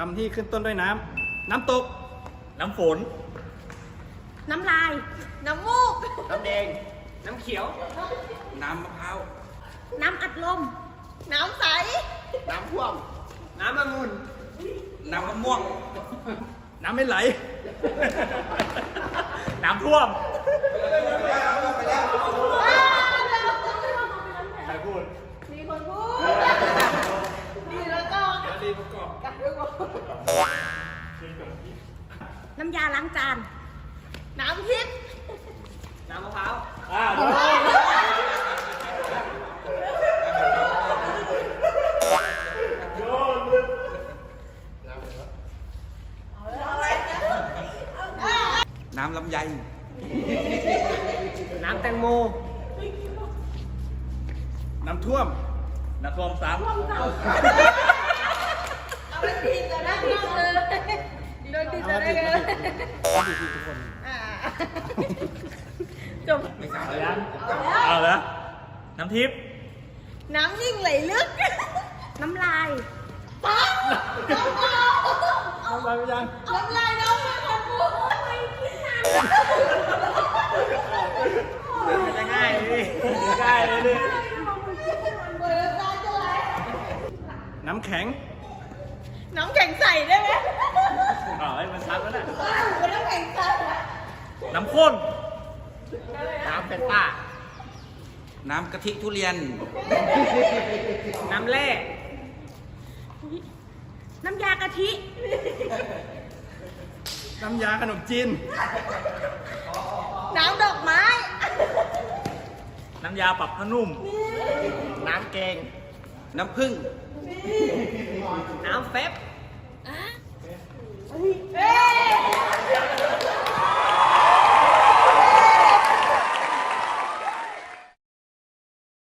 คำที่ขึ้นต้นด้วยน้ำ น้ำตก น้ำฝน น้ำลาย น้ำมูก น้ำแดง น้ำเขียว น้ำมะพร้าว น้ำอัดลม น้ำใส น้ำท่วมน้ำองุ่นน้ำมะม่วง น้ำไม่ไหล น้ำท่วมใครพูด มีคนพูดดีแล้ว ก็ดีประกอบกัดด้วยก่อนน้ำยาล้างจาน น้ำทิพย์น้ำมะพร้าวอ่าน้ำลำไย น้ำแตงโม น้ำท่วม น้ำท่วมซ้ เอาไปทีจะได้รอบเลยโดนทีจะได้เลยอ่าจบเอาแล้วเอาแล้วน้ำทิพย์น้ำยิ่งไหลลึก น้ำลายป๊าน้ำเมาน้ำลายไปยังน้ำลายน้องมาคนพูดจะง่ายเลยง่ายเลยดิเปิดตน้ำแข็ง น้ำแข็งใสได้ไหมอ๋อให้มันชัดแล้วนะเป็นน้ำแข็งใสน้ำข้น น้ำเป็นป้า น้ำกะทิทุเรียน น้ำแร่น้ำยากะทิ น้ำยาขนมจีน น้ำดอกไม้ น้ำยาปรับผ้านุ่ม น้ำแกง น้ำผึ้งน้ำ เฟบ